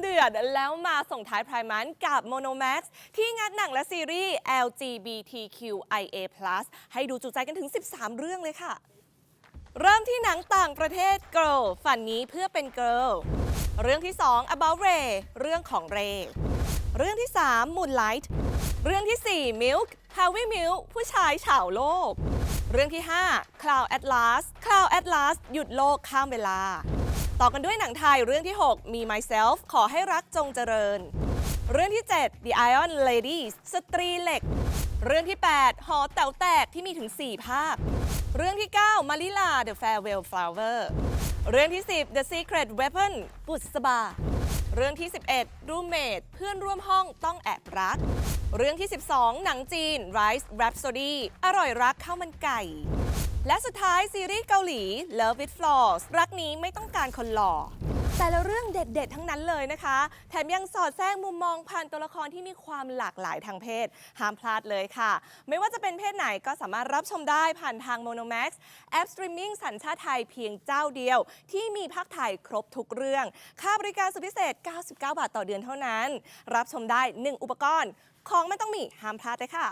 เดือดแล้วมาส่งท้ายไพร์มันกับ Monomax ที่งัดหนังและซีรีส์ LGBTQIA+ ให้ดูจุใจกันถึง 13 เรื่องเลยค่ะ เริ่มที่หนังต่างประเทศ Girl ฝันนี้เพื่อเป็น Girl เรื่องที่ 2 About Ray เรื่องของ Ray เรื่องที่ 3 Moonlight เรื่องที่ 4 Milk Harvey Milk ผู้ชายฉาวโลก เรื่องที่ 5 Cloud Atlas Cloud Atlas หยุดโลกข้ามเวลา ต่อกันด้วยหนังไทยเรื่องที่6 Me Myself ขอให้รักจงเจริญ เรื่องที่ 7 The Iron Ladies สตรีเหล็ก เรื่องที่ 8 หอแต๋วแตกที่มีถึง 4 ภาค เรื่องที่ 9 มาริลา The Farewell Flower เรื่องที่ 10 The Secret Weapon บุษบา เรื่องที่ 11 Roommate เพื่อนร่วมห้องต้องแอบรัก เรื่องที่ 12 หนังจีน Rise Rhapsody อร่อยรักข้าวมันไก่ และสุดท้ายซีรีส์เกาหลี Love with Flaws รักนี้ไม่ต้องการคนหล่อ แต่ละเรื่องเด็ด ๆ ทั้งนั้นเลยนะคะ แถมยังสอดแทรกมุมมองผ่านตัวละครที่มีความหลากหลายทางเพศ ห้ามพลาดเลยค่ะ ไม่ว่าจะเป็นเพศไหนก็สามารถรับชมได้ผ่านทาง Monomax แอปสตรีมมิ่งสัญชาติไทยเพียงเจ้าเดียว ที่มีภาคไทยครบทุกเรื่อง ค่าบริการสุดพิเศษ 99 บาทต่อเดือนเท่านั้น รับชมได้ 1 อุปกรณ์ ของไม่ต้องมีห้ามพลาดเลยค่ะ